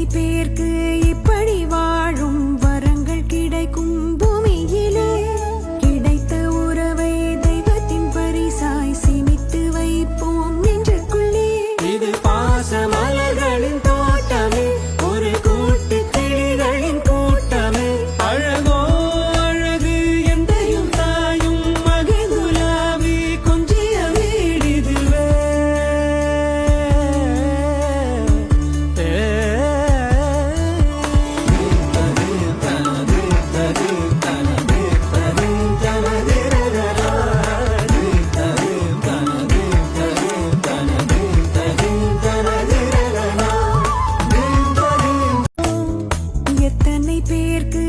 பேர்க்கு இப்படி வா பேர்க்கு